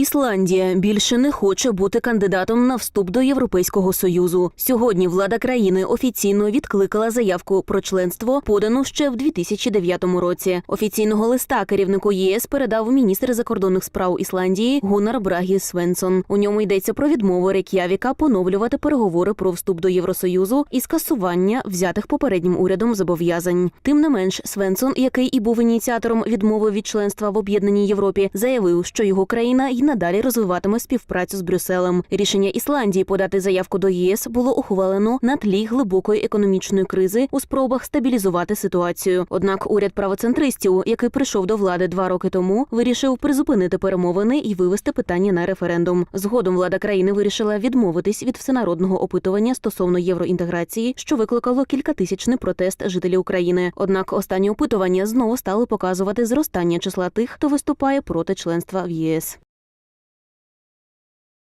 Ісландія більше не хоче бути кандидатом на вступ до Європейського союзу. Сьогодні влада країни офіційно відкликала заявку про членство, подану ще в 2009 році. Офіційного листа керівнику ЄС передав міністр закордонних справ Ісландії Гунар Брагі Свенсон. У ньому йдеться про відмову Рейк'явіка поновлювати переговори про вступ до Євросоюзу і скасування взятих попереднім урядом зобов'язань. Тим не менш, Свенсон, який і був ініціатором відмови від членства в об'єднаній Європі, заявив, що його країна й надалі розвиватиме співпрацю з Брюсселем. Рішення Ісландії подати заявку до ЄС було ухвалено на тлі глибокої економічної кризи у спробах стабілізувати ситуацію. Однак уряд правоцентристів, який прийшов до влади два роки тому, вирішив призупинити перемовини і вивести питання на референдум. Згодом влада країни вирішила відмовитись від всенародного опитування стосовно євроінтеграції, що викликало кількатисячний протест жителів України. Однак останні опитування знову стали показувати зростання числа тих, хто виступає проти членства в ЄС.